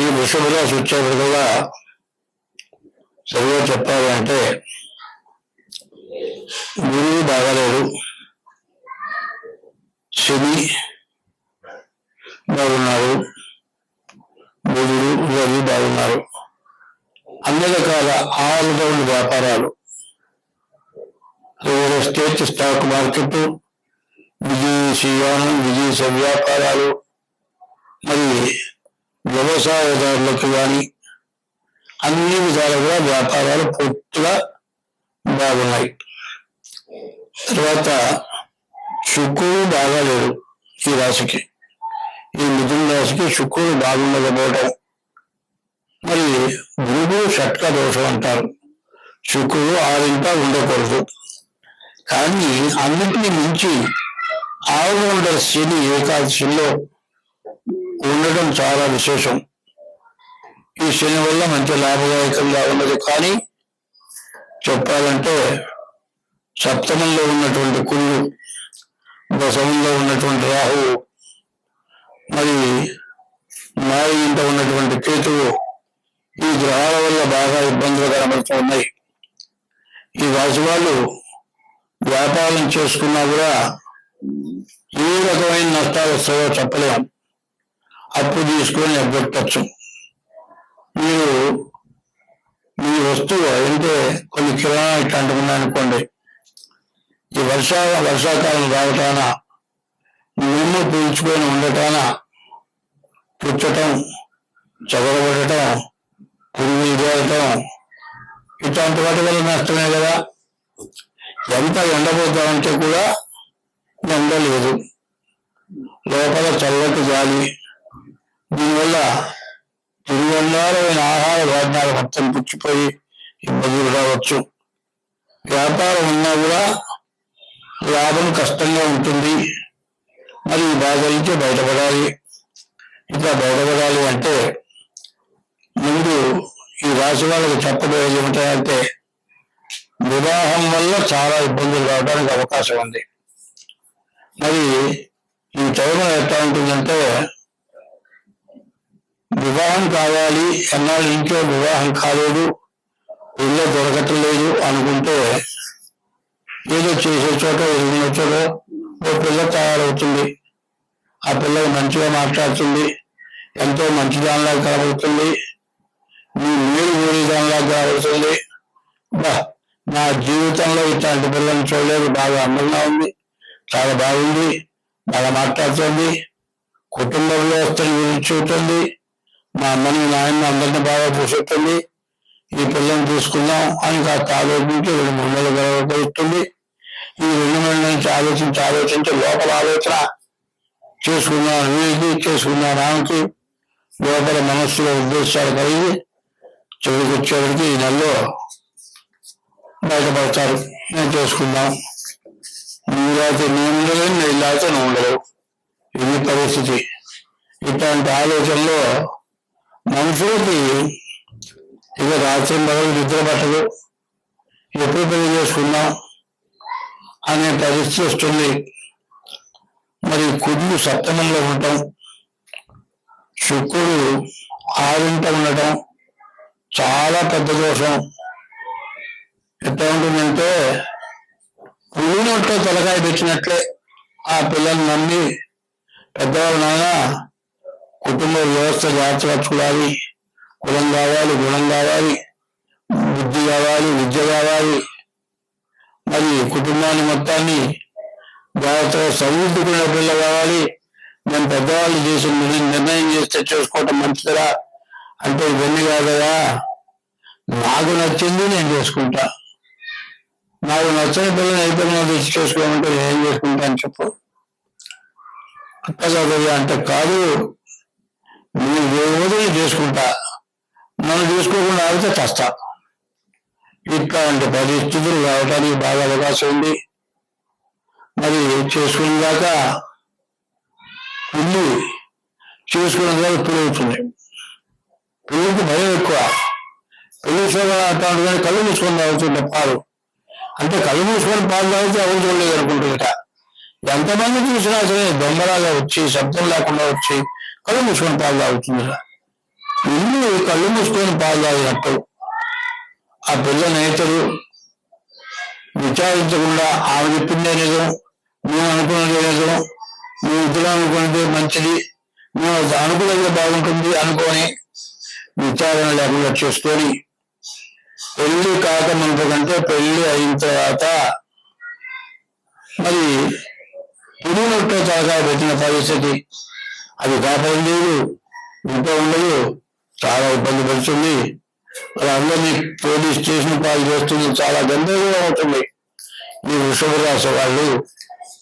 ఈ విషయంలో రాశి వచ్చేప్పటికల్లా సరిగా చెప్పాలి అంటే గురువు బాగాలేడు. శని బాగున్నారు. బుధుడు రవి బాగున్నారు. అన్ని రకాల ఆల్ వ్యాపారాలు. రియల్ ఎస్టేట్ స్టాక్ మార్కెట్ విదేశీయానం విదేశీ వ్యాపారాలు. మరి వ్యవసాయదారులకు కానీ అన్ని విధాలుగా వ్యాపారాలు పూర్తిగా బాగున్నాయి. తర్వాత శుక్రుడు బాగాలేడు ఈ రాశికి. ఈ మిథున రాశికి శుక్రుడు బాగుండకపోవడం మరి గురుడు షట్క దోషం అంటారు. శుక్రుడు ఆరింట ఉండకూడదు. కానీ అన్నిటిని మించి ఆల్రౌండర్ శని ఏకాదశిలో ఉండడం చాలా విశేషం. ఈ శని వల్ల మంచి లాభదాయకంగా ఉన్నది. కానీ చెప్పాలంటే సప్తమంలో ఉన్నటువంటి కుళ్ళు దశమంలో ఉన్నటువంటి రాహువు మరి మా ఇంట ఉన్నటువంటి కేతువు ఈ గ్రహాల వల్ల బాగా ఇబ్బందులు కనబడుతూ ఉన్నాయి. ఈ రాశి వాళ్ళు వ్యాపారం చేసుకున్నా కూడా ఏ రకమైన నష్టాలు వస్తాయో చెప్పలేము అప్పు తీసుకొని ఎగ్గొట్టచ్చు మీరు మీ వస్తువు అంటే కొన్ని కిరాణా ఇట్లాంటి ఉన్నాయనుకోండి. ఈ వర్షా వర్షాకాలం రావటాన నిమ్ము పీల్చుకొని ఉండటాన పుచ్చటం చదవబడటం పురుగు తేలటం ఇట్లాంటి వాటి వల్ల నష్టమే కదా. ఎంత ఎండబోతామంటే కూడా ఎండలేదు లోపల చల్లటి గాలి దీనివల్ల తిరువన్నారమైన ఆహార ధాన్యాలు మొత్తం పుచ్చిపోయి ఇబ్బందులు రావచ్చు. వ్యాపారం ఉన్నా కూడా లాభం కష్టంగా ఉంటుంది. మరి ఈ బాధ నుంచి బయటపడాలి. ఇంకా బయటపడాలి అంటే ముందు ఈ రాశి వాళ్ళకి చెప్పబోయేది ఏమిటంటే వివాహం వల్ల చాలా ఇబ్బందులు రావడానికి అవకాశం ఉంది. మరి ఈ టైం ఎట్లా ఉంటుందంటే వివాహం కావాలి ఎన్నాళ్ళు ఇంట్లో వివాహం కాలేదు. ఇల్లు దొరకట్లేదు అనుకుంటే ఏదో చేసే చోట ఎదిగిన చోట ఓ పిల్ల తయారవుతుంది. ఆ పిల్ల మంచిగా మాట్లాడుతుంది. ఎంతో మంచి దానిలా కనబడుతుంది. నీ మేలు ఊరి దానిలా కనబడుతుంది. బా నా జీవితంలో ఇట్లాంటి పిల్లని చూడలేదు. బాగా అందంగా ఉంది. చాలా బాగుంది. బాగా మాట్లాడుతుంది. కుటుంబంలో స్త్రీ గురించి చూస్తుంది. మా అమ్మని నాయన అందరిని బాగా చూసుకుంటుంది ఈ పిల్లల్ని తీసుకుందాం అని కాస్త ఆలోచించి రెండు మూడు నెలలు ఈ రెండు నెలల నుంచి ఆలోచించి ఆలోచించి లోపల ఆలోచన చేసుకున్నాను వీరికి చేసుకున్నాను ఆమెకి లోపల మనస్సులో ఉద్దేశాలు కలిగి చెవికి వచ్చేవాడికి ఈ నెలలో బయటపడతారు. నేను చేసుకుందాం. నువ్వు నేను ఉండలేను నేను అయితే నువ్వు ఉండలేవు ఇది పరిస్థితి. ఇట్లాంటి ఆలోచనలో మనుషులకి ఇక రాత్రి మొదలు నిద్ర పట్టదు. ఎప్పుడు పెళ్ళి చేసుకుందాం అనే పరిస్థితి వస్తుంది. మరి కుదురు సప్తమంలో ఉండటం శుక్రుడు ఆరింట ఉండటం చాలా పెద్ద దోషం. ఎట్లా ఉంటుందంటే పులినొట్లో తలకాయ పెట్టినట్లే ఆ పిల్లల్ని నమ్మి పెద్దవాళ్ళు నాయన కుటుంబ వ్యవస్థ జాగ్రత్తగా చూడాలి కులం కావాలి గుణం కావాలి బుద్ధి కావాలి విద్య కావాలి. మరి కుటుంబాన్ని మొత్తాన్ని జాగ్రత్తగా చదువుకునే పిల్ల కావాలి. మేము పెద్దవాళ్ళు చేసి నిర్ణయం- చేస్తే చేసుకోవటం మంచిదరా. అంటే ఇవన్నీ కాదయా నాకు నచ్చింది నేను చేసుకుంటా. నాకు నచ్చని పిల్లలు ఏ పిల్లలు తెచ్చి చేసుకోమంటే నేను ఏం చేసుకుంటాను చెప్పు. అక్క అంటే కాదు. నేను రోజులు చేసుకుంటా? నన్ను చేసుకోకుండా ఆగితే చస్తా. ఇట్లాంటి పరిస్థితులు రావడానికి బాగా అవకాశం ఉంది. మరి చేసుకున్న దాకా పిల్లి చేసుకున్న దాకా పిల్లి అవుతుంది. పెళ్ళికి భయం ఎక్కువ. పెళ్ళి చూడాలి అంటాడు కానీ కళ్ళు మూసుకొని తాగుతుంటే పాలు అంటే కళ్ళు మూసుకొని పాలు తాగితే ఎవరు చూడలేదు అనుకుంటుందట ఎంతమంది చూసినా సరే దొంగలాగా వచ్చి శబ్దం లేకుండా వచ్చి కళ్ళు మూసుకొని పాలు తాగుతుంది. ఇల్లు కళ్ళు మూసుకొని పాలు తాగినట్టు ఆ పిల్ల నేతలు విచారించకుండా ఆమె చెప్పిందే నిజం మేము అనుకున్నదే నిజం మేము ఇద్దరం అనుకున్నదే మంచిది మేము అనుకున్నదే బాగుంటుంది అనుకొని విచారణ లేకుండా చేసుకొని పెళ్ళి కాక కంటే పెళ్ళి అయిన తర్వాత మరి పురుగునొట్టే తాగా పెట్టిన పరిస్థితి అది కాపాడు లేదు. ఇంకా ఉండదు. చాలా ఇబ్బంది పడుతుంది. వాళ్ళందరినీ పోలీస్ స్టేషన్ పాలు చేస్తుంది. చాలా గందరగోళం అవుతుంది. ఈ వృషభ రాశి వాళ్ళు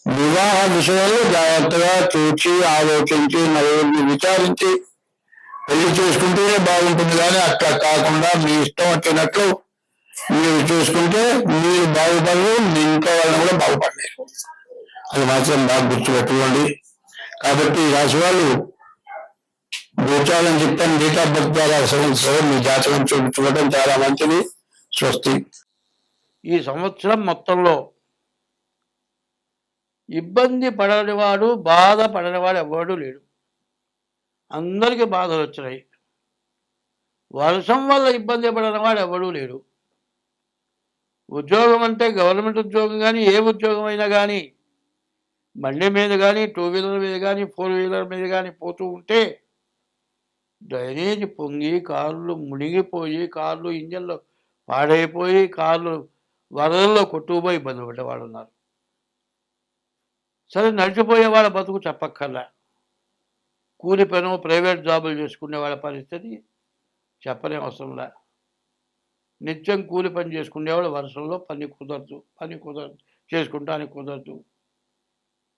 వివాహ విషయాలు జాగ్రత్తగా చూచి ఆలోచించి నలుగురిని విచారించి పెళ్ళి చేసుకుంటేనే బాగుంటుంది కానీ అట్లా కాకుండా మీ ఇష్టం వచ్చినట్లు మీరు చేసుకుంటే మీరు బాగుపడరు మీ ఇంట్లో వాళ్ళని కూడా బాగుపడలేరు. అది మాత్రం బాగా గుర్తుపెట్టుకోండి. కాబట్టి ఈ రాశి వాళ్ళు గోచారం చెప్తాను. గీతా భక్తి ద్వారా సంవత్సరం మీ జాతకం చూపించుకోవడం చాలా మంచిది. స్వస్తి. ఈ సంవత్సరం మొత్తంలో ఇబ్బంది పడనివాడు బాధ పడనివాడు ఎవడు లేడు. అందరికీ బాధలు వచ్చినాయి. వర్షం వల్ల ఇబ్బంది పడనివాడు ఎవడూ లేడు. ఉద్యోగం అంటే గవర్నమెంట్ ఉద్యోగం కానీ ఏ ఉద్యోగం అయినా కానీ బండి మీద కానీ టూ వీలర్ మీద కానీ ఫోర్ వీలర్ మీద కానీ పోతూ ఉంటే డ్రైనేజ్ పొంగి కార్లు మునిగిపోయి కార్లు ఇంజన్లు పాడైపోయి కార్లు వరదల్లో కొట్టుకుపోయి ఇబ్బంది పడ్డవాడు ఉన్నారు సరే నడిచిపోయే వాళ్ళ బతుకు చెప్పక్కర్లా. కూలి పను ప్రైవేట్ జాబులు చేసుకునే వాళ్ళ పరిస్థితి చెప్పనే అవసరంలా నిత్యం కూలి పని చేసుకునేవాళ్ళు వర్షంలో పని కుదరదు పని కుదరదు చేసుకుంటానికి కుదరదు.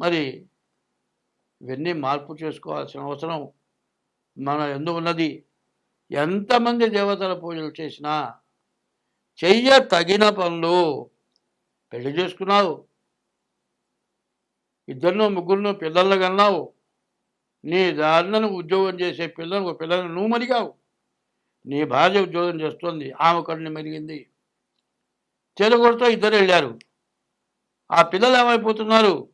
మరి ఇవన్నీ మార్పు చేసుకోవాల్సిన అవసరం మన ఎందు ఉన్నది. ఎంతమంది దేవతల పూజలు చేసినా చెయ్య తగిన పనులు. పెళ్ళి చేసుకున్నావు. ఇద్దరినో ముగ్గురునో పిల్లలను కన్నావు. నీ దారిన ఉద్యోగం చేసే పిల్లలకు పిల్లలను నువ్వు మరిగావు. నీ భార్య ఉద్యోగం చేస్తుంది. ఆమె కడుని మెరిగింది. చెరుగొడుతో ఇద్దరు వెళ్ళారు. ఆ పిల్లలు ఏమైపోతున్నారు?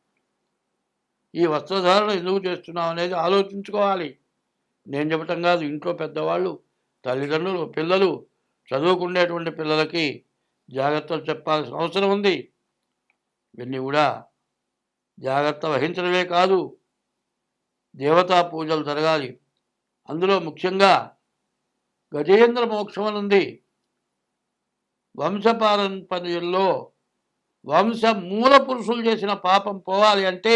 ఈ వస్త్రధారణ ఎందుకు చేస్తున్నాం అనేది ఆలోచించుకోవాలి. నేను చెప్పటం కాదు ఇంట్లో పెద్దవాళ్ళు తల్లిదండ్రులు పిల్లలు చదువుకునేటువంటి పిల్లలకి జాగ్రత్తలు చెప్పాల్సిన అవసరం ఉంది. ఇవన్నీ కూడా జాగ్రత్త వహించడమే కాదు దేవతా పూజలు జరగాలి. అందులో ముఖ్యంగా గజేంద్ర మోక్షం అనుంది వంశపారంపర్యంలో వంశ మూల పురుషులు చేసిన పాపం పోవాలి అంటే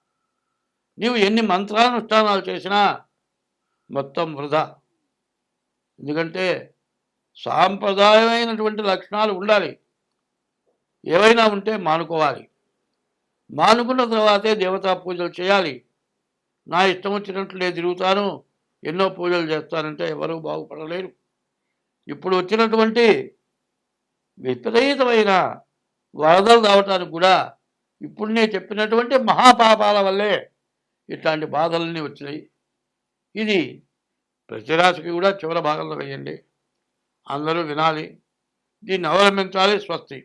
నీవు ఎన్ని మంత్రానుష్ఠానాలు చేసినా మొత్తం వృధా. ఎందుకంటే సాంప్రదాయమైనటువంటి లక్షణాలు ఉండాలి. ఏవైనా ఉంటే మానుకోవాలి. మానుకున్న తర్వాతే దేవతా పూజలు చేయాలి. నా ఇష్టం వచ్చినట్లు నేను తిరుగుతాను ఎన్నో పూజలు చేస్తానంటే ఎవరూ బాగుపడలేరు. ఇప్పుడు వచ్చినటువంటి విపరీతమైన వరదలు రావటానికి కూడా ఇప్పుడు నేను చెప్పినటువంటి మహాపాపాల వల్లే ఇట్లాంటి బాధలన్నీ వచ్చినాయి. ఇది ప్రతిరాశికి కూడా చివరి భాగంలో వేయండి అందరూ వినాలి. దీన్ని అవలంబించాలి. స్వస్తి.